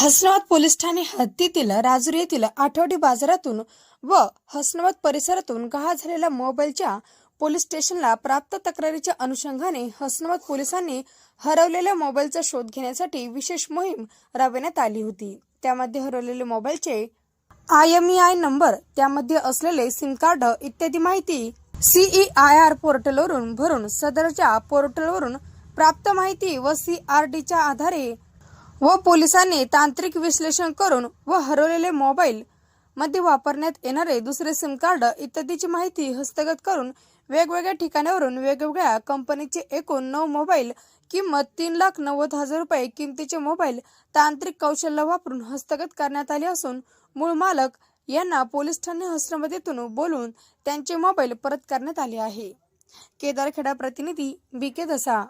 हसनवत police Thane हद्दीतील राजुरी येथील आठवडी बाजारातून व हसनवत परिसरातून गहाळ झालेल्या मोबाईलच्या पोलीस स्टेशनला प्राप्त तक्रारीच्या अनुषंगाने हसनवत पोलिसांनी हरवलेल्या मोबाईलचा शोध घेण्यासाठी विशेष मोहीम राबविण्यात आली होती. त्यामध्ये हरवलेले मोबाईलचे I M E I number त्यामध्ये असलेले सिम कार्ड इत्यादी माहिती सीई आय आर पोर्टलवरून भरून सदरच्या पोर्टलवरून प्राप्त माहिती व सीआरडीच्या आधारे व पोलिसांनी तांत्रिक विश्लेषण करून व हरवलेले मोबाईल मध्ये वापरण्यात येणारे दुसरे सिम कार्ड इत्यादीची माहिती हस्तगत करून वेगवेगळ्या ठिकाणावरून वेगवेगळ्या कंपनीचे एकूण नऊ मोबाईल किंमत तीन लाख नव्वद हजार रुपये किमतीचे मोबाईल तांत्रिक कौशल्य वापरून हस्तगत करण्यात आले असून मूळ मालक यांना पोलीस ठाणे हस्त्रमध्येतून बोलून त्यांचे मोबाईल परत करण्यात आले आहे. केदारखेडा प्रतिनिधी बी के दसा.